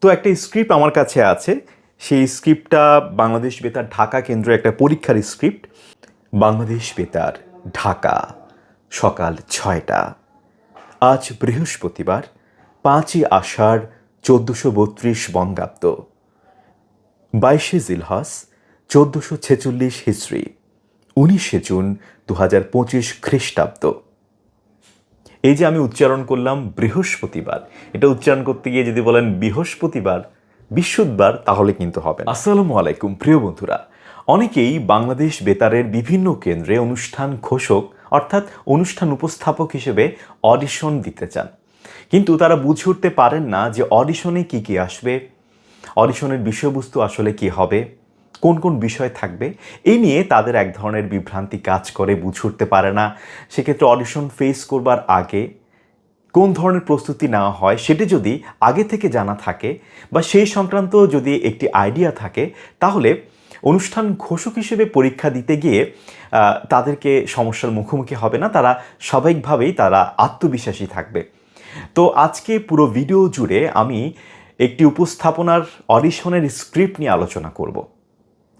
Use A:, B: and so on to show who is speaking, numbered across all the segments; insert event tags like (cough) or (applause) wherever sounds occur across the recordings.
A: তো একটা স্ক্রিপ্ট আমার কাছে আছে সেই স্ক্রিপ্টটা বাংলাদেশ বেতার ঢাকা কেন্দ্র একটা পরীক্ষার স্ক্রিপ্ট বাংলাদেশ বেতার ঢাকা সকাল ছয়টা আজ বৃহস্পতিবার পাঁচই আষাঢ় চোদ্দোশো বত্রিশ বঙ্গাব্দ বাইশে জিলহাস চোদ্দোশো ছেচল্লিশ হিজড়ি উনিশে জুন দু হাজার পঁচিশ খ্রিস্টাব্দ এই যে আমি উচ্চারণ করলাম বৃহস্পতিবার এটা উচ্চারণ করতে গিয়ে যদি বলেন বৃহস্পতিবার বিশুদ্ধবার তাহলে কিন্তু হবে আসসালামু আলাইকুম প্রিয় বন্ধুরা অনেকেই বাংলাদেশ বেতারের বিভিন্ন কেন্দ্রে অনুষ্ঠান ঘোষক অর্থাৎ অনুষ্ঠান উপস্থাপক হিসেবে অডিশন দিতে চান কিন্তু তারা বুঝে উঠতে পারেন না যে অডিশনে কি কি আসবে অডিশনের বিষয়বস্তু আসলে কি হবে কোন কোন বিষয় থাকবে এই নিয়ে তাদের এক ধরনের বিভ্রান্তি কাজ করে বুঝে উঠতে পারে না সেক্ষেত্রে অডিশন ফেস করবার আগে কোন ধরনের প্রস্তুতি নেওয়া হয় সেটি যদি আগে থেকে জানা থাকে বা সেই সংক্রান্ত যদি একটি আইডিয়া থাকে তাহলে অনুষ্ঠান ঘোষক হিসেবে পরীক্ষা দিতে গিয়ে তাদেরকে সমস্যার মুখোমুখি হবে না তারা স্বাভাবিকভাবেই তারা আত্মবিশ্বাসী থাকবে তো আজকে পুরো ভিডিও জুড়ে আমি একটি উপস্থাপনার অডিশনের স্ক্রিপ্ট নিয়ে আলোচনা করব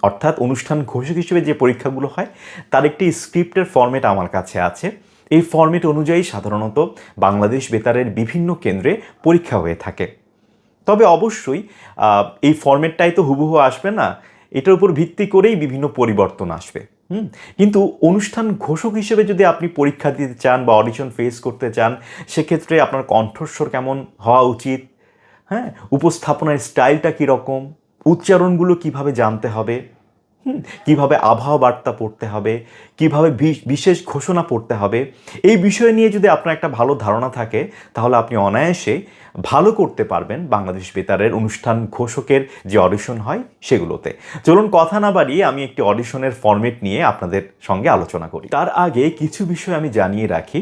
A: অর্থাৎ অনুষ্ঠান ঘোষক হিসেবে যে পরীক্ষাগুলো হয় তার একটি স্ক্রিপ্টের ফর্মেট আমার কাছে আছে এই ফর্মেট অনুযায়ী সাধারণত বাংলাদেশ বেতারের বিভিন্ন কেন্দ্রে পরীক্ষা হয়ে থাকে তবে অবশ্যই এই ফর্মেটটাই তো হুবহু আসবে না এটার উপর ভিত্তি করেই বিভিন্ন পরিবর্তন আসবে হুম কিন্তু অনুষ্ঠান ঘোষক হিসেবে যদি আপনি পরীক্ষা দিতে চান বা অডিশন ফেস করতে চান সেক্ষেত্রে আপনার কণ্ঠস্বর কেমন হওয়া উচিত হ্যাঁ উপস্থাপনার স্টাইলটা কীরকম উচ্চারণগুলো কিভাবে জানতে হবে কিভাবে আবহাওয়া বার্তা পড়তে হবে কিভাবে বিশেষ ঘোষণা পড়তে হবে এই বিষয় নিয়ে যদি আপনার একটা ভালো ধারণা থাকে তাহলে আপনি অনায়াসে ভালো করতে পারবেন বাংলাদেশ বেতারের অনুষ্ঠান ঘোষকের যে অডিশন হয় সেগুলোতে চলুন কথা না বাড়িয়ে আমি একটি অডিশনের ফর্মেট নিয়ে আপনাদের সঙ্গে আলোচনা করি তার আগে কিছু বিষয় আমি জানিয়ে রাখি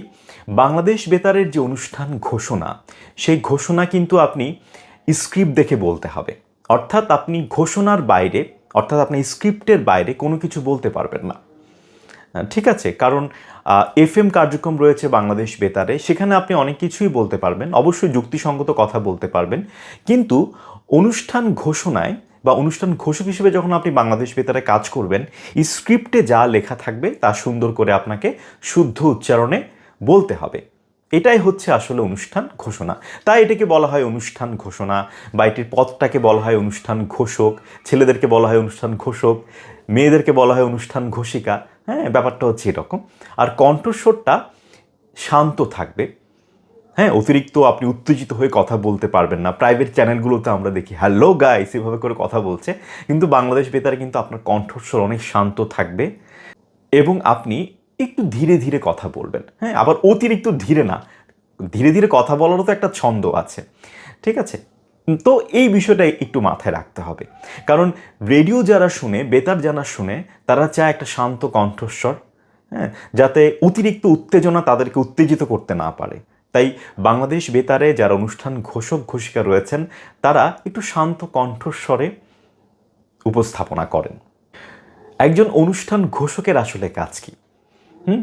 A: বাংলাদেশ বেতারের যে অনুষ্ঠান ঘোষণা সেই ঘোষণা কিন্তু আপনি স্ক্রিপ্ট দেখে বলতে হবে অর্থাৎ আপনি ঘোষণার বাইরে অর্থাৎ আপনি স্ক্রিপ্টের বাইরে কোনো কিছু বলতে পারবেন না ঠিক আছে কারণ এফ এম কার্যক্রম রয়েছে বাংলাদেশ বেতারে সেখানে আপনি অনেক কিছুই বলতে পারবেন অবশ্যই যুক্তিসঙ্গত কথা বলতে পারবেন কিন্তু অনুষ্ঠান ঘোষণায় বা অনুষ্ঠান ঘোষক হিসেবে যখন আপনি বাংলাদেশ বেতারে কাজ করবেন স্ক্রিপ্টে যা লেখা থাকবে তা সুন্দর করে আপনাকে শুদ্ধ উচ্চারণে বলতে হবে এটাই হচ্ছে আসলে অনুষ্ঠান ঘোষণা তাই এটাকে বলা হয় অনুষ্ঠান ঘোষণা বা এটির পথটাকে বলা হয় অনুষ্ঠান ঘোষক ছেলেদেরকে বলা হয় অনুষ্ঠান ঘোষক মেয়েদেরকে বলা হয় অনুষ্ঠান ঘোষিকা হ্যাঁ ব্যাপারটা হচ্ছে এরকম আর কণ্ঠস্বরটা শান্ত থাকবে হ্যাঁ অতিরিক্ত আপনি উত্তেজিত হয়ে কথা বলতে পারবেন না প্রাইভেট চ্যানেলগুলোতে আমরা দেখি হ্যালো গাইস এভাবে করে কথা বলছে কিন্তু বাংলাদেশ বেতারে কিন্তু আপনার কণ্ঠস্বর অনেক শান্ত থাকবে এবং আপনি একটু ধীরে ধীরে কথা বলবেন হ্যাঁ আবার অতিরিক্ত ধীরে না ধীরে ধীরে কথা বলারও তো একটা ছন্দ আছে ঠিক আছে তো এই বিষয়টা একটু মাথায় রাখতে হবে কারণ রেডিও যারা শুনে বেতার যারা শুনে তারা চায় একটা শান্ত কণ্ঠস্বর হ্যাঁ যাতে অতিরিক্ত উত্তেজনা তাদেরকে উত্তেজিত করতে না পারে তাই বাংলাদেশ বেতারে যারা অনুষ্ঠান ঘোষক ঘোষিকা রয়েছেন তারা একটু শান্ত কণ্ঠস্বরে উপস্থাপনা করেন একজন অনুষ্ঠান ঘোষকের আসলে কাজ কী হুম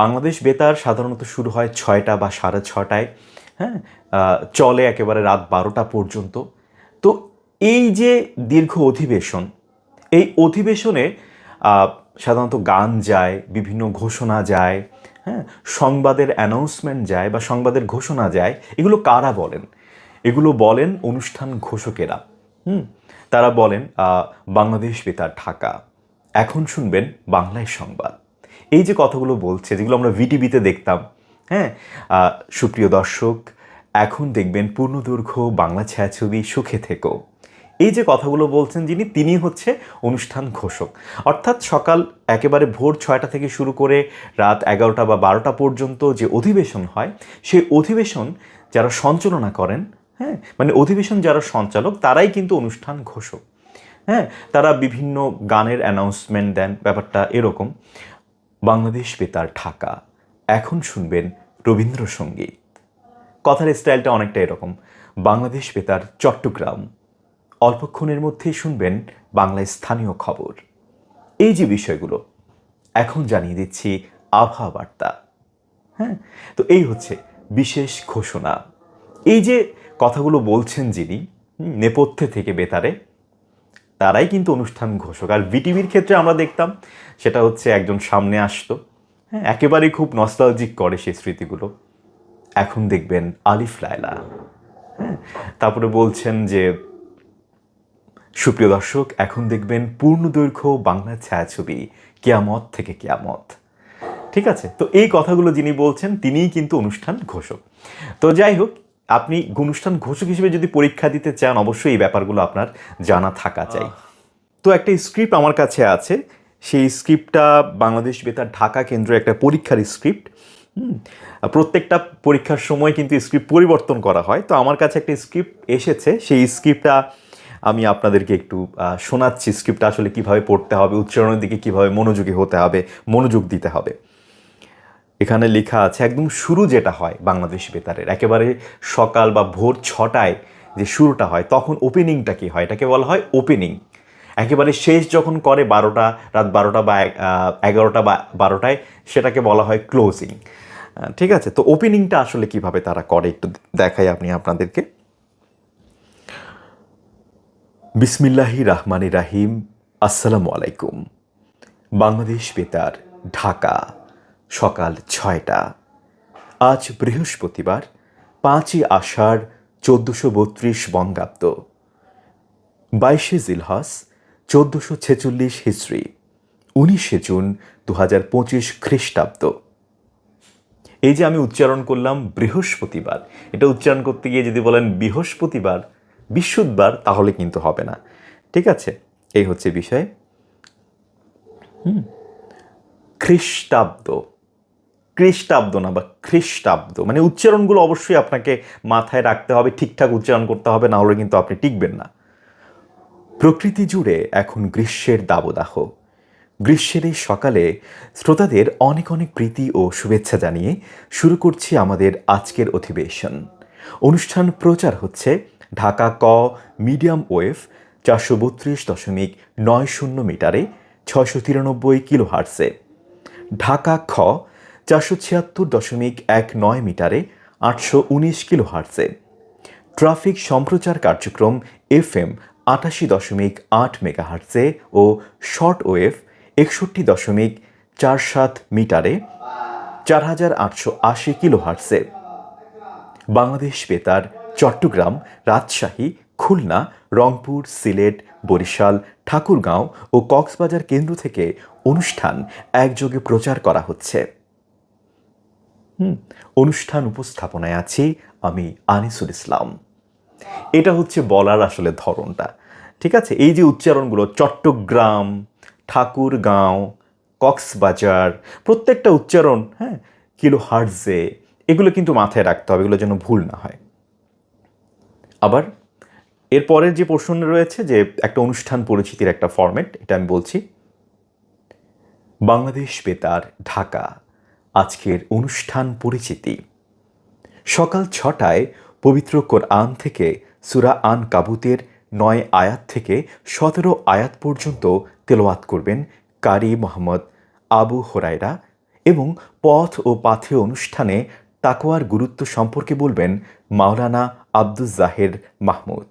A: বাংলাদেশ বেতার সাধারণত শুরু হয় ছয়টা বা সাড়ে ছটায় হ্যাঁ চলে একেবারে রাত বারোটা পর্যন্ত তো এই যে দীর্ঘ অধিবেশন এই অধিবেশনে সাধারণত গান যায় বিভিন্ন ঘোষণা যায় হ্যাঁ সংবাদের অ্যানাউন্সমেন্ট যায় বা সংবাদের ঘোষণা যায় এগুলো কারা বলেন এগুলো বলেন অনুষ্ঠান ঘোষকেরা হুম তারা বলেন বাংলাদেশ বেতার ঢাকা এখন শুনবেন বাংলায় সংবাদ এই যে কথাগুলো বলছে যেগুলো আমরা ভিটিভিতে দেখতাম হ্যাঁ সুপ্রিয় দর্শক এখন দেখবেন পূর্ণদৈর্ঘ্য বাংলা ছায়াছবি সুখে থেকেও এই যে কথাগুলো বলছেন যিনি তিনি হচ্ছে অনুষ্ঠান ঘোষক অর্থাৎ সকাল একেবারে ভোর ছয়টা থেকে শুরু করে রাত এগারোটা বা বারোটা পর্যন্ত যে অধিবেশন হয় সেই অধিবেশন যারা সঞ্চালনা করেন হ্যাঁ মানে অধিবেশন যারা সঞ্চালক তারাই কিন্তু অনুষ্ঠান ঘোষক হ্যাঁ তারা বিভিন্ন গানের অ্যানাউন্সমেন্ট দেন ব্যাপারটা এরকম বাংলাদেশ বেতার ঢাকা এখন শুনবেন রবীন্দ্রসঙ্গীত কথার স্টাইলটা অনেকটা এরকম বাংলাদেশ বেতার চট্টগ্রাম অল্পক্ষণের মধ্যে শুনবেন বাংলায় স্থানীয় খবর এই যে বিষয়গুলো এখন জানিয়ে দিচ্ছি আবহাওয়া বার্তা হ্যাঁ তো এই হচ্ছে বিশেষ ঘোষণা এই যে কথাগুলো বলছেন যিনি নেপথ্যে থেকে বেতারে তারাই কিন্তু অনুষ্ঠান ঘোষক আর বিটিভির ক্ষেত্রে আমরা দেখতাম সেটা হচ্ছে একজন সামনে আসতো হ্যাঁ একেবারেই খুব নস্টালজিক করে সেই স্মৃতিগুলো এখন দেখবেন আলিফ লায়লা হ্যাঁ তারপরে বলছেন যে সুপ্রিয় দর্শক এখন দেখবেন পূর্ণদৈর্ঘ্য বাংলা ছায়াছবি কেয়ামত থেকে কেয়ামত ঠিক আছে তো এই কথাগুলো যিনি বলছেন তিনিই কিন্তু অনুষ্ঠান ঘোষক তো যাই হোক আপনি অনুষ্ঠান ঘোষক হিসেবে যদি পরীক্ষা দিতে চান অবশ্যই এই ব্যাপারগুলো আপনার জানা থাকা চাই তো একটা স্ক্রিপ্ট আমার কাছে আছে সেই স্ক্রিপ্টটা বাংলাদেশ বেতার ঢাকা কেন্দ্র একটা পরীক্ষার স্ক্রিপ্ট প্রত্যেকটা পরীক্ষার সময় কিন্তু স্ক্রিপ্ট পরিবর্তন করা হয় তো আমার কাছে একটা স্ক্রিপ্ট এসেছে সেই স্ক্রিপ্টটা আমি আপনাদেরকে একটু শোনাচ্ছি স্ক্রিপ্টটা আসলে কিভাবে পড়তে হবে উচ্চারণের দিকে কিভাবে মনোযোগী হতে হবে মনোযোগ দিতে হবে এখানে লেখা আছে একদম শুরু যেটা হয় বাংলাদেশ বেতারের একেবারে সকাল বা ভোর ছটায় যে শুরুটা হয় তখন ওপেনিংটা কী হয় এটাকে বলা হয় ওপেনিং একেবারে শেষ যখন করে বারোটা রাত বারোটা বা এগারোটা বা বারোটায় সেটাকে বলা হয় ক্লোজিং ঠিক আছে তো ওপেনিংটা আসলে কিভাবে তারা করে একটু দেখাই আপনি আপনাদেরকে বিসমিল্লাহি রাহমানি রাহিম আসসালামু আলাইকুম বাংলাদেশ বেতার ঢাকা সকাল ছয়টা আজ বৃহস্পতিবার পাঁচই আষাঢ় চোদ্দোশো বত্রিশ বঙ্গাব্দ বাইশে জিলহাস চোদ্দোশো ছেচল্লিশ হিজড়ি উনিশে জুন দু হাজার পঁচিশ খ্রিস্টাব্দ এই যে আমি উচ্চারণ করলাম বৃহস্পতিবার এটা উচ্চারণ করতে গিয়ে যদি বলেন বৃহস্পতিবার বিশুদ্বার তাহলে কিন্তু হবে না ঠিক আছে এই হচ্ছে বিষয় খ্রিস্টাব্দ খ্রিস্টাব্দ না বা খ্রিস্টাব্দ মানে উচ্চারণগুলো অবশ্যই আপনাকে মাথায় রাখতে হবে ঠিকঠাক উচ্চারণ করতে হবে না হলে কিন্তু আপনি টিকবেন না প্রকৃতি জুড়ে এখন গ্রীষ্মের দাবদাহ গ্রীষ্মের এই সকালে শ্রোতাদের অনেক অনেক প্রীতি ও শুভেচ্ছা জানিয়ে শুরু করছি আমাদের আজকের অধিবেশন অনুষ্ঠান প্রচার হচ্ছে ঢাকা ক মিডিয়াম ওয়েভ চারশো বত্রিশ দশমিক নয় শূন্য মিটারে ছশো তিরানব্বই কিলো হার্সে ঢাকা খ চারশো ছিয়াত্তর দশমিক এক নয় মিটারে আটশো উনিশ কিলো হার্সে ট্রাফিক সম্প্রচার কার্যক্রম এফ এম আটাশি দশমিক আট হার্সে ও শর্ট ওয়েভ একষট্টি দশমিক চার সাত মিটারে চার হাজার আটশো আশি কিলো হার্সে বাংলাদেশ বেতার চট্টগ্রাম রাজশাহী খুলনা রংপুর সিলেট বরিশাল ঠাকুরগাঁও ও কক্সবাজার কেন্দ্র থেকে অনুষ্ঠান একযোগে প্রচার করা হচ্ছে হুম অনুষ্ঠান উপস্থাপনায় আছি আমি আনিসুল ইসলাম এটা হচ্ছে বলার আসলে ধরনটা ঠিক আছে এই যে উচ্চারণগুলো চট্টগ্রাম ঠাকুরগাঁও কক্সবাজার প্রত্যেকটা উচ্চারণ হ্যাঁ কিলো হার্জে এগুলো কিন্তু মাথায় রাখতে হবে এগুলো যেন ভুল না হয় আবার এরপরের যে প্রশ্ন রয়েছে যে একটা অনুষ্ঠান পরিচিতির একটা ফর্মেট এটা আমি বলছি বাংলাদেশ বেতার ঢাকা আজকের অনুষ্ঠান পরিচিতি সকাল ছটায় পবিত্র কোরআন থেকে সুরা আন কাবুতের নয় আয়াত থেকে সতেরো আয়াত পর্যন্ত তেলোয়াত করবেন কারি মোহাম্মদ আবু হোরাইরা এবং পথ ও পাথে অনুষ্ঠানে তাকোয়ার গুরুত্ব সম্পর্কে বলবেন মাওলানা আব্দুল জাহের মাহমুদ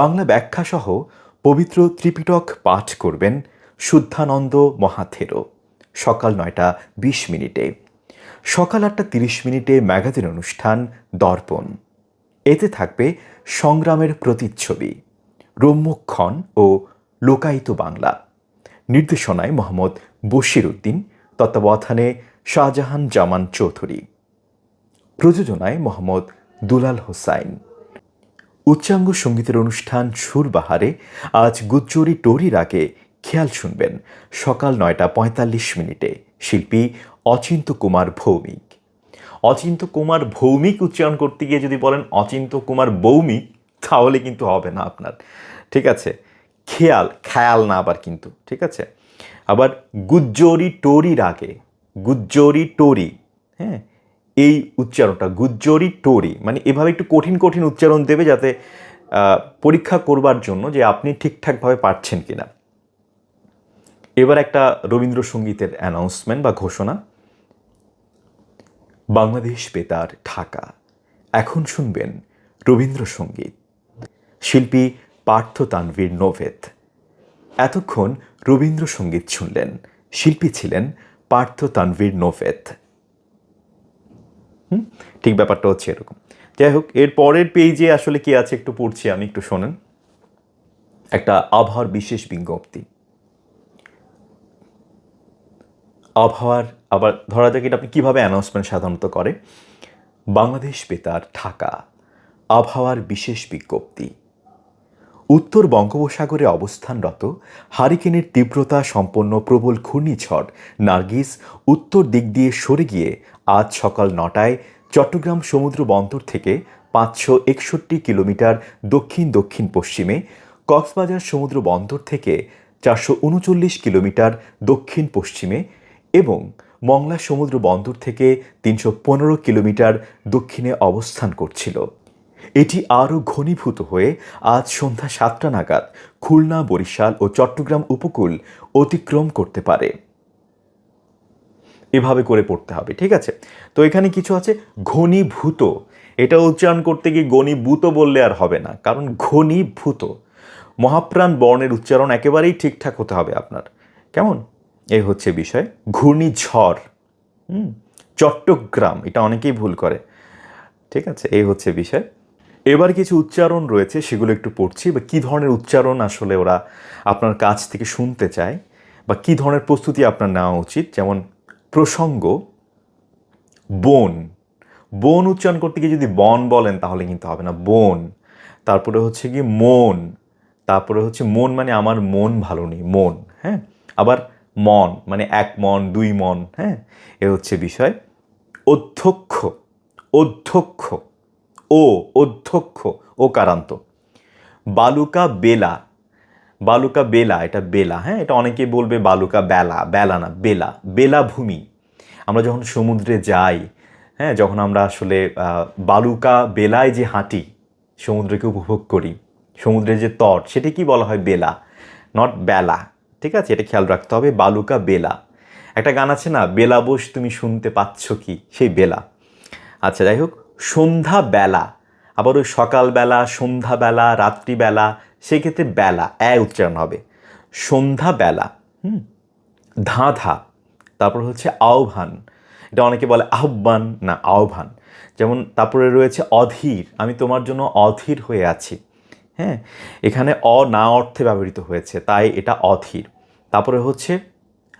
A: বাংলা ব্যাখ্যাসহ পবিত্র ত্রিপিটক পাঠ করবেন শুদ্ধানন্দ মহাথেরো সকাল নয়টা বিশ মিনিটে সকাল আটটা তিরিশ মিনিটে ম্যাগাজিন অনুষ্ঠান দর্পণ এতে থাকবে সংগ্রামের প্রতিচ্ছবি রম্যক্ষণ ও লোকায়িত বাংলা নির্দেশনায় মোহাম্মদ বশির উদ্দিন তত্ত্বাবধানে শাহজাহান জামান চৌধুরী প্রযোজনায় মোহাম্মদ দুলাল হোসাইন উচ্চাঙ্গ সঙ্গীতের অনুষ্ঠান সুরবাহারে আজ গুজ্জরি টোরির আগে খেয়াল শুনবেন সকাল নয়টা পঁয়তাল্লিশ মিনিটে শিল্পী অচিন্ত কুমার ভৌমিক অচিন্ত কুমার ভৌমিক উচ্চারণ করতে গিয়ে যদি বলেন অচিন্ত কুমার বৌমিক তাহলে কিন্তু হবে না আপনার ঠিক আছে খেয়াল খেয়াল না আবার কিন্তু ঠিক আছে আবার গুজ্জরি টোরি রাগে গুজ্জরি টোরি হ্যাঁ এই উচ্চারণটা গুজ্জরি টোরি মানে এভাবে একটু কঠিন কঠিন উচ্চারণ দেবে যাতে পরীক্ষা করবার জন্য যে আপনি ঠিকঠাকভাবে পারছেন কিনা এবার একটা রবীন্দ্রসঙ্গীতের অ্যানাউন্সমেন্ট বা ঘোষণা বাংলাদেশ বেতার ঢাকা এখন শুনবেন রবীন্দ্রসঙ্গীত শিল্পী পার্থ তানভীর নোভেদ এতক্ষণ রবীন্দ্রসঙ্গীত শুনলেন শিল্পী ছিলেন পার্থ তানভীর নোভেদ ঠিক ব্যাপারটা হচ্ছে এরকম যাই হোক এর পরের পেজে আসলে কি আছে একটু পড়ছি আমি একটু শোনেন একটা আভার বিশেষ বিজ্ঞপ্তি আবহাওয়ার আবার ধরা যাক এটা আপনি কীভাবে অ্যানাউন্সমেন্ট সাধারণত করে বাংলাদেশ বেতার ঢাকা আবহাওয়ার বিশেষ বিজ্ঞপ্তি উত্তর বঙ্গোপসাগরে অবস্থানরত হারিকেনের তীব্রতা সম্পন্ন প্রবল ঘূর্ণিঝড় নার্গিস উত্তর দিক দিয়ে সরে গিয়ে আজ সকাল নটায় চট্টগ্রাম সমুদ্র বন্দর থেকে পাঁচশো একষট্টি কিলোমিটার দক্ষিণ দক্ষিণ পশ্চিমে কক্সবাজার সমুদ্র বন্দর থেকে চারশো উনচল্লিশ কিলোমিটার দক্ষিণ পশ্চিমে এবং মংলা সমুদ্র বন্দর থেকে তিনশো পনেরো কিলোমিটার দক্ষিণে অবস্থান করছিল এটি আরও ঘনীভূত হয়ে আজ সন্ধ্যা সাতটা নাগাদ খুলনা বরিশাল ও চট্টগ্রাম উপকূল অতিক্রম করতে পারে এভাবে করে পড়তে হবে ঠিক আছে তো এখানে কিছু আছে ঘনীভূত এটা উচ্চারণ করতে গিয়ে গণীভূত বললে আর হবে না কারণ ঘনীভূত মহাপ্রাণ বর্ণের উচ্চারণ একেবারেই ঠিকঠাক হতে হবে আপনার কেমন এই হচ্ছে বিষয় ঘূর্ণিঝড় হুম চট্টগ্রাম এটা অনেকেই ভুল করে ঠিক আছে এই হচ্ছে বিষয় এবার কিছু উচ্চারণ রয়েছে সেগুলো একটু পড়ছি বা কী ধরনের উচ্চারণ আসলে ওরা আপনার কাছ থেকে শুনতে চায় বা কী ধরনের প্রস্তুতি আপনার নেওয়া উচিত যেমন প্রসঙ্গ বন বন উচ্চারণ করতে গিয়ে যদি বন বলেন তাহলে কিন্তু হবে না বন তারপরে হচ্ছে কি মন তারপরে হচ্ছে মন মানে আমার মন ভালো নেই মন হ্যাঁ আবার মন মানে এক মন দুই মন হ্যাঁ এ হচ্ছে বিষয় অধ্যক্ষ অধ্যক্ষ ও অধ্যক্ষ ও কারান্ত বালুকা বেলা বালুকা বেলা এটা বেলা হ্যাঁ এটা অনেকে বলবে বালুকা বেলা বেলা না বেলা বেলা ভূমি আমরা যখন সমুদ্রে যাই হ্যাঁ যখন আমরা আসলে বালুকা বেলায় যে হাঁটি সমুদ্রকে উপভোগ করি সমুদ্রের যে তট সেটা কি বলা হয় বেলা নট বেলা ঠিক আছে এটা খেয়াল রাখতে হবে বালুকা বেলা একটা গান আছে না বেলা বোস তুমি শুনতে পাচ্ছ কি সেই বেলা আচ্ছা যাই হোক সন্ধ্যা বেলা আবার ওই সকালবেলা সন্ধ্যাবেলা রাত্রিবেলা সেক্ষেত্রে বেলা এ উচ্চারণ হবে সন্ধ্যাবেলা হুম ধাঁধা তারপর হচ্ছে আহ্বান এটা অনেকে বলে আহ্বান না আহ্বান যেমন তারপরে রয়েছে অধীর আমি তোমার জন্য অধীর হয়ে আছি হ্যাঁ এখানে অ না অর্থে ব্যবহৃত হয়েছে তাই এটা অধীর তারপরে হচ্ছে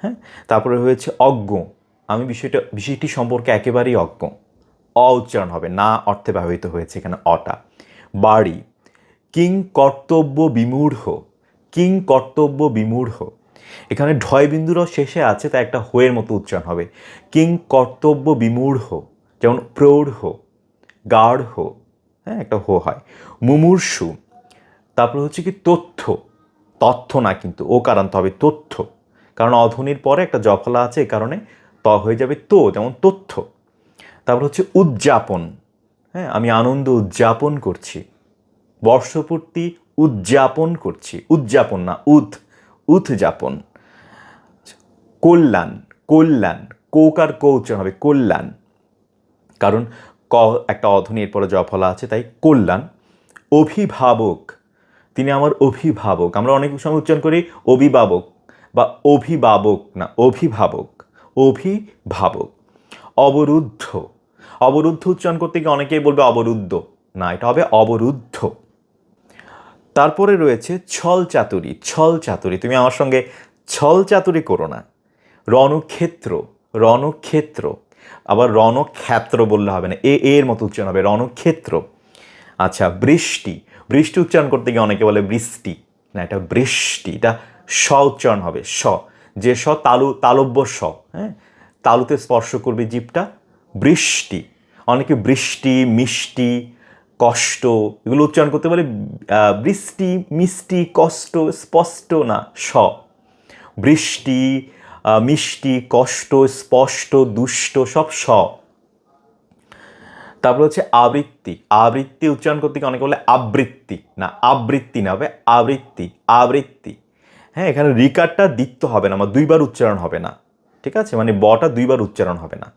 A: হ্যাঁ তারপরে হয়েছে অজ্ঞ আমি বিষয়টা বিষয়টি সম্পর্কে একেবারেই অজ্ঞ অ উচ্চারণ হবে না অর্থে ব্যবহৃত হয়েছে এখানে অটা বাড়ি কিং কর্তব্য বিমূঢ় কিং কর্তব্য বিমূঢ় এখানে ঢয় বিন্দুরও শেষে আছে তা একটা হয়ের মতো উচ্চারণ হবে কিং কর্তব্য বিমূঢ় যেমন প্রৌঢ় গাঢ় হ্যাঁ একটা হো হয় মুমূর্ষু তারপর হচ্ছে কি তথ্য তথ্য না কিন্তু ও কারান্ত হবে তথ্য কারণ অধনির পরে একটা জফলা আছে এ কারণে ত হয়ে যাবে তো যেমন তথ্য তারপর হচ্ছে উদযাপন হ্যাঁ আমি আনন্দ উদযাপন করছি বর্ষপূর্তি উদযাপন করছি উদযাপন না উদ উদযাপন কল্যাণ কল্যাণ কৌকার কৌচন হবে কল্যাণ কারণ ক একটা অধনির এরপরে জফলা আছে তাই কল্যাণ অভিভাবক তিনি আমার অভিভাবক আমরা অনেক সময় উচ্চারণ করি অভিভাবক বা অভিভাবক না অভিভাবক অভিভাবক অবরুদ্ধ অবরুদ্ধ উচ্চারণ করতে গিয়ে অনেকেই বলবে অবরুদ্ধ না এটা হবে অবরুদ্ধ তারপরে রয়েছে ছল চাতুরি ছল চাতুরি তুমি আমার সঙ্গে ছল চাতুরি করো না রণক্ষেত্র রণক্ষেত্র আবার রণক্ষেত্র বললে হবে না এ এর মতো উচ্চারণ হবে রণক্ষেত্র আচ্ছা বৃষ্টি বৃষ্টি উচ্চারণ করতে গিয়ে অনেকে বলে বৃষ্টি না এটা বৃষ্টি এটা স উচ্চারণ হবে স যে স তালু তালব্য স হ্যাঁ তালুতে স্পর্শ করবে জীবটা বৃষ্টি অনেকে বৃষ্টি মিষ্টি কষ্ট এগুলো উচ্চারণ করতে বলে বৃষ্টি মিষ্টি কষ্ট স্পষ্ট না স বৃষ্টি মিষ্টি কষ্ট স্পষ্ট দুষ্ট সব স তারপর হচ্ছে আবৃত্তি আবৃত্তি উচ্চারণ করতে অনেকে বলে আবৃত্তি না আবৃত্তি না হবে আবৃত্তি আবৃত্তি হ্যাঁ এখানে রিকারটা দিত্ত হবে না আমার দুইবার উচ্চারণ হবে না ঠিক আছে মানে বটা দুইবার উচ্চারণ হবে না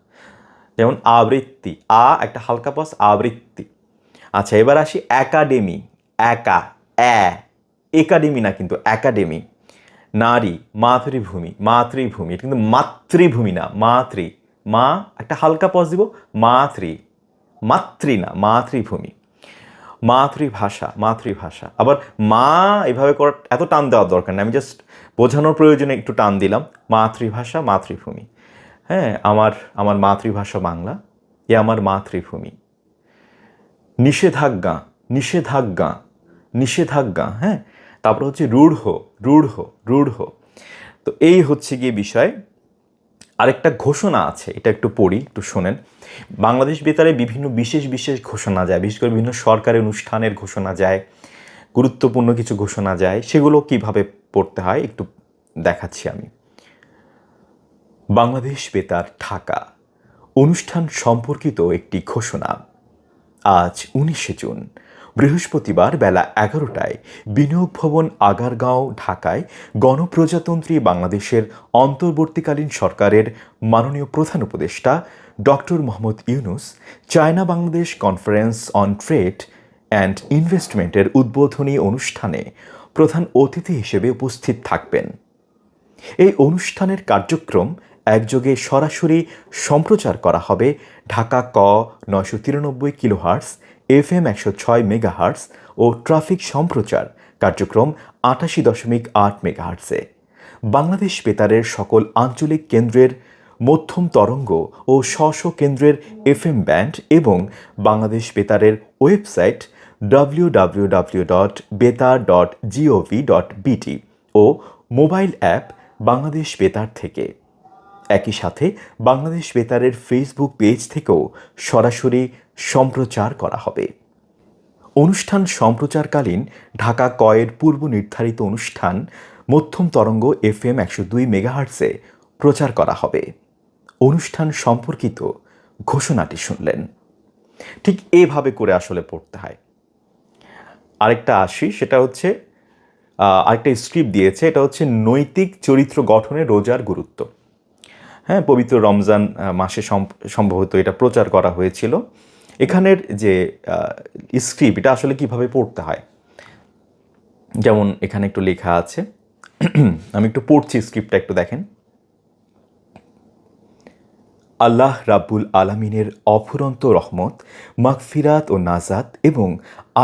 A: যেমন আবৃত্তি আ একটা হালকা পাস আবৃত্তি আচ্ছা এবার আসি একাডেমি একা অ্যা একাডেমি না কিন্তু একাডেমি নারী মাতৃভূমি মাতৃভূমি এটা কিন্তু মাতৃভূমি না মাতৃ মা একটা হালকা পজ দিব মাতৃ মাতৃ না মাতৃভূমি মাতৃভাষা মাতৃভাষা আবার মা এভাবে করার এত টান দেওয়ার দরকার নেই আমি জাস্ট বোঝানোর প্রয়োজনে একটু টান দিলাম মাতৃভাষা মাতৃভূমি হ্যাঁ আমার আমার মাতৃভাষা বাংলা এ আমার মাতৃভূমি নিষেধাজ্ঞা নিষেধাজ্ঞা নিষেধাজ্ঞা হ্যাঁ তারপর হচ্ছে রূঢ় রূঢ় রূঢ় তো এই হচ্ছে গিয়ে বিষয় আরেকটা ঘোষণা আছে এটা একটু পড়ি একটু শোনেন বাংলাদেশ বেতারে বিভিন্ন বিশেষ বিশেষ ঘোষণা যায় বিশেষ করে বিভিন্ন সরকারি অনুষ্ঠানের ঘোষণা যায় গুরুত্বপূর্ণ কিছু ঘোষণা যায় সেগুলো কিভাবে পড়তে হয় একটু দেখাচ্ছি আমি বাংলাদেশ বেতার ঢাকা অনুষ্ঠান সম্পর্কিত একটি ঘোষণা আজ উনিশে জুন বৃহস্পতিবার বেলা এগারোটায় বিনিয়োগ ভবন আগারগাঁও ঢাকায় গণপ্রজাতন্ত্রী বাংলাদেশের অন্তর্বর্তীকালীন সরকারের মাননীয় প্রধান উপদেষ্টা doctor Mohammad Yunus China Bangladesh conference on trade and ইনভেস্টমেন্টের উদ্বোধনী অনুষ্ঠানে প্রধান অতিথি হিসেবে উপস্থিত থাকবেন এই অনুষ্ঠানের কার্যক্রম একযোগে সরাসরি সম্প্রচার করা হবে ঢাকা ক নয়শো তিরানব্বই কিলোহার্স এফএম একশো ছয় মেগাহার্স ও ট্রাফিক সম্প্রচার কার্যক্রম আটাশি দশমিক আট মেগাহার্সে বাংলাদেশ বেতারের সকল আঞ্চলিক কেন্দ্রের মধ্যম তরঙ্গ ও স্ব কেন্দ্রের এফএম ব্যান্ড এবং বাংলাদেশ বেতারের website W W dot Betar dot GOV dot BT ও মোবাইল অ্যাপ বাংলাদেশ বেতার থেকে একই সাথে বাংলাদেশ বেতারের ফেসবুক পেজ থেকেও সরাসরি সম্প্রচার করা হবে অনুষ্ঠান সম্প্রচারকালীন ঢাকা কয়ের পূর্ব নির্ধারিত অনুষ্ঠান মধ্যম তরঙ্গ এফ এম একশো দুই মেগাহার্টসে প্রচার করা হবে অনুষ্ঠান সম্পর্কিত ঘোষণাটি শুনলেন ঠিক এভাবে করে আসলে পড়তে হয় আরেকটা আসি সেটা হচ্ছে আরেকটা স্ক্রিপ্ট দিয়েছে এটা হচ্ছে নৈতিক চরিত্র গঠনে রোজার গুরুত্ব হ্যাঁ পবিত্র রমজান মাসে সম্ভবত এটা প্রচার করা হয়েছিল এখানের যে স্ক্রিপ্ট এটা আসলে কিভাবে পড়তে হয় যেমন এখানে একটু লেখা আছে (clears throat) আমি একটু পড়ছি স্ক্রিপ্টটা একটু দেখেন আল্লাহ রাব্বুল আলামিনের অফুরন্ত রহমত মাগফিরাত ও নাজাত এবং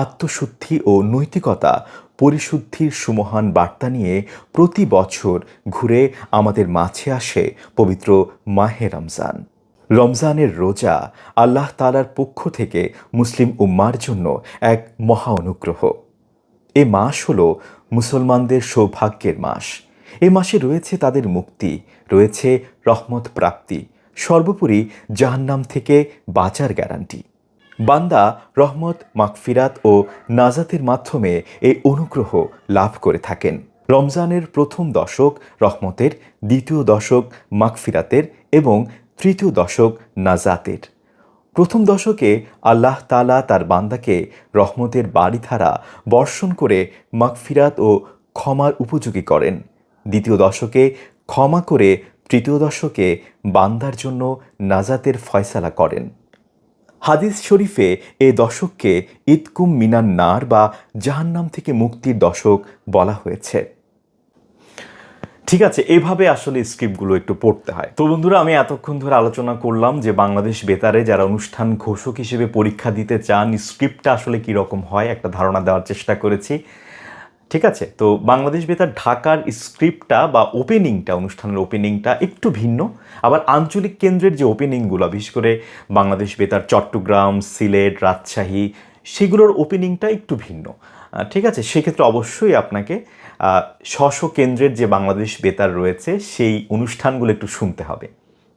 A: আত্মশুদ্ধি ও নৈতিকতা পরিশুদ্ধির সুমহান বার্তা নিয়ে প্রতি বছর ঘুরে আমাদের মাঝে আসে পবিত্র মাহে রমজান রমজানের রোজা আল্লাহ তালার পক্ষ থেকে মুসলিম উম্মার জন্য এক মহা অনুগ্রহ এ মাস হল মুসলমানদের সৌভাগ্যের মাস এ মাসে রয়েছে তাদের মুক্তি রয়েছে রহমত প্রাপ্তি সর্বোপরি জাহান্নাম থেকে বাঁচার গ্যারান্টি বান্দা রহমত মাকফিরাত ও নাজাতের মাধ্যমে এই অনুগ্রহ লাভ করে থাকেন রমজানের প্রথম দশক রহমতের দ্বিতীয় দশক মাকফিরাতের এবং তৃতীয় দশক নাজাতের প্রথম দশকে আল্লাহ তালা তার বান্দাকে রহমতের বাড়িধারা বর্ষণ করে মাগফিরাত ও ক্ষমার উপযোগী করেন দ্বিতীয় দশকে ক্ষমা করে তৃতীয় দশকে বান্দার জন্য নাজাতের ফয়সালা করেন হাদিস শরীফে এ দশককে ইতকুম মিনান নার বা জাহান্নাম থেকে মুক্তির দশক বলা হয়েছে ঠিক আছে এভাবে আসলে স্ক্রিপ্টগুলো একটু পড়তে হয় তো বন্ধুরা আমি এতক্ষণ ধরে আলোচনা করলাম যে বাংলাদেশ বেতারে যারা অনুষ্ঠান ঘোষক হিসেবে পরীক্ষা দিতে চান স্ক্রিপ্টটা আসলে কীরকম হয় একটা ধারণা দেওয়ার চেষ্টা করেছি ঠিক আছে তো বাংলাদেশ বেতার ঢাকার স্ক্রিপ্টটা বা ওপেনিংটা অনুষ্ঠানের ওপেনিংটা একটু ভিন্ন আবার আঞ্চলিক কেন্দ্রের যে ওপেনিংগুলো বিশেষ করে বাংলাদেশ বেতার চট্টগ্রাম সিলেট রাজশাহী সেগুলোর ওপেনিংটা একটু ভিন্ন ঠিক আছে সেক্ষেত্রে অবশ্যই আপনাকে স্ব কেন্দ্রের যে বাংলাদেশ বেতার রয়েছে সেই অনুষ্ঠানগুলো একটু শুনতে হবে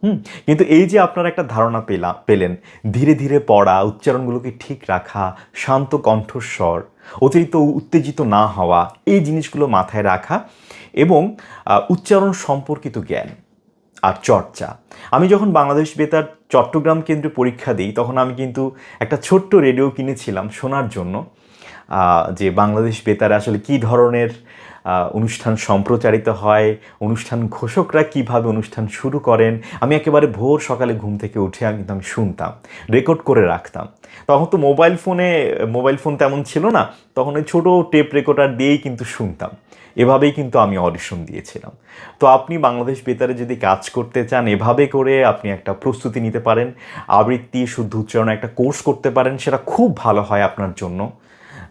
A: হুম কিন্তু এই যে আপনারা একটা ধারণা পেলা পেলেন ধীরে ধীরে পড়া উচ্চারণগুলোকে ঠিক রাখা শান্ত কণ্ঠস্বর অতিরিক্ত উত্তেজিত না হওয়া এই জিনিসগুলো মাথায় রাখা এবং উচ্চারণ সম্পর্কিত জ্ঞান আর চর্চা আমি যখন বাংলাদেশ বেতার চট্টগ্রাম কেন্দ্রে পরীক্ষা দিই তখন আমি কিন্তু একটা ছোট্ট রেডিও কিনেছিলাম শোনার জন্য যে বাংলাদেশ বেতারে আসলে কি ধরনের অনুষ্ঠান সম্প্রচারিত হয় অনুষ্ঠান ঘোষকরা কিভাবে অনুষ্ঠান শুরু করেন আমি একেবারে ভোর সকালে ঘুম থেকে উঠে কিন্তু আমি শুনতাম রেকর্ড করে রাখতাম তখন তো মোবাইল ফোনে মোবাইল ফোন তেমন ছিল না তখন ওই ছোটো টেপ রেকর্ডার দিয়েই কিন্তু শুনতাম এভাবেই কিন্তু আমি অডিশন দিয়েছিলাম তো আপনি বাংলাদেশ বেতারে যদি কাজ করতে চান এভাবে করে আপনি একটা প্রস্তুতি নিতে পারেন আবৃত্তি শুদ্ধ উচ্চারণ একটা কোর্স করতে পারেন সেটা খুব ভালো হয় আপনার জন্য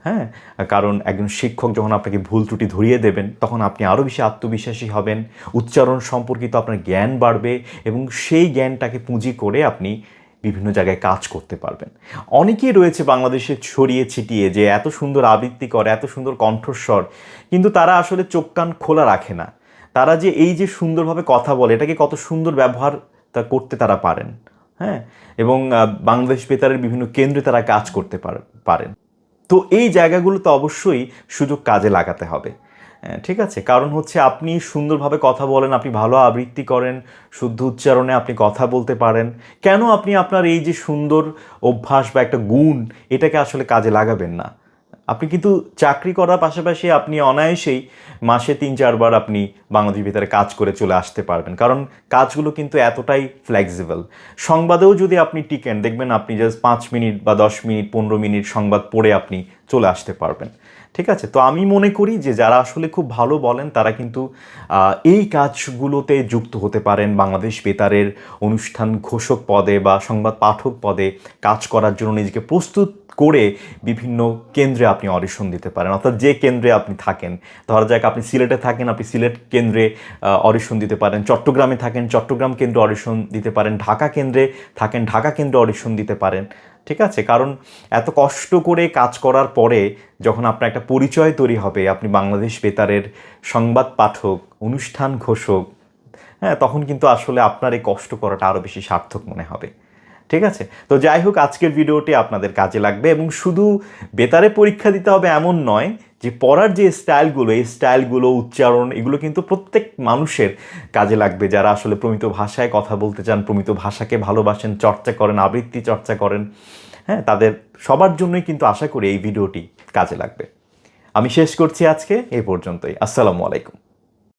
A: হ্যাঁ কারণ একজন শিক্ষক যখন আপনাকে ভুল ত্রুটি ধরিয়ে দেবেন তখন আপনি আরও বেশি আত্মবিশ্বাসী হবেন উচ্চারণ সম্পর্কিত আপনার জ্ঞান বাড়বে এবং সেই জ্ঞানটাকে পুঁজি করে আপনি বিভিন্ন জায়গায় কাজ করতে পারবেন অনেকেই রয়েছে বাংলাদেশে ছড়িয়ে ছিটিয়ে যে এত সুন্দর আবৃত্তি করে এত সুন্দর কণ্ঠস্বর কিন্তু তারা আসলে চোখ কান খোলা রাখে না তারা যে এই যে সুন্দরভাবে কথা বলে এটাকে কত সুন্দর ব্যবহার তা করতে তারা পারেন হ্যাঁ এবং বাংলাদেশ বেতারের বিভিন্ন কেন্দ্রে তারা কাজ করতে পারেন তো এই জায়গাগুলোতে অবশ্যই সুযোগ কাজে লাগাতে হবে ঠিক আছে কারণ হচ্ছে আপনি সুন্দরভাবে কথা বলেন আপনি ভালো আবৃত্তি করেন শুদ্ধ উচ্চারণে আপনি কথা বলতে পারেন কেন আপনি আপনার এই যে সুন্দর অভ্যাস বা একটা গুণ এটাকে আসলে কাজে লাগাবেন না আপনি কিন্তু চাকরি করার পাশাপাশি আপনি অনায়াসেই মাসে তিন চারবার আপনি বাংলাদেশ ভিতরে কাজ করে চলে আসতে পারবেন কারণ কাজগুলো কিন্তু এতটাই ফ্লেক্সিবল সংবাদেও যদি আপনি টিকেন দেখবেন আপনি জাস্ট পাঁচ মিনিট বা দশ মিনিট পনেরো মিনিট সংবাদ পড়ে আপনি চলে আসতে পারবেন ঠিক আছে তো আমি মনে করি যে যারা আসলে খুব ভালো বলেন তারা কিন্তু এই কাজগুলোতে যুক্ত হতে পারেন বাংলাদেশ বেতারের অনুষ্ঠান ঘোষক পদে বা সংবাদ পাঠক পদে কাজ করার জন্য নিজেকে প্রস্তুত করে বিভিন্ন কেন্দ্রে আপনি অডিশন দিতে পারেন অর্থাৎ যে কেন্দ্রে আপনি থাকেন ধরা যাক আপনি সিলেটে থাকেন আপনি সিলেট কেন্দ্রে অডিশন দিতে পারেন চট্টগ্রামে থাকেন চট্টগ্রাম কেন্দ্রে অডিশন দিতে পারেন ঢাকা কেন্দ্রে থাকেন ঢাকা কেন্দ্রে অডিশন দিতে পারেন ঠিক আছে কারণ এত কষ্ট করে কাজ করার পরে যখন আপনার একটা পরিচয় তৈরি হবে আপনি বাংলাদেশ বেতারের সংবাদ পাঠক অনুষ্ঠান ঘোষক হ্যাঁ তখন কিন্তু আসলে আপনার এই কষ্ট করাটা আরও বেশি সার্থক মনে হবে ঠিক আছে তো যাই হোক আজকের ভিডিওটি আপনাদের কাজে লাগবে এবং শুধু বেতারে পরীক্ষা দিতে হবে এমন নয় যে পড়ার যে স্টাইলগুলো এই স্টাইলগুলো উচ্চারণ এগুলো কিন্তু প্রত্যেক মানুষের কাজে লাগবে যারা আসলে প্রমিত ভাষায় কথা বলতে চান প্রমিত ভাষাকে ভালোবাসেন চর্চা করেন আবৃত্তি চর্চা করেন হ্যাঁ তাদের সবার জন্যই কিন্তু আশা করি এই ভিডিওটি কাজে লাগবে আমি শেষ করছি আজকে এ পর্যন্তই আসসালামু আলাইকুম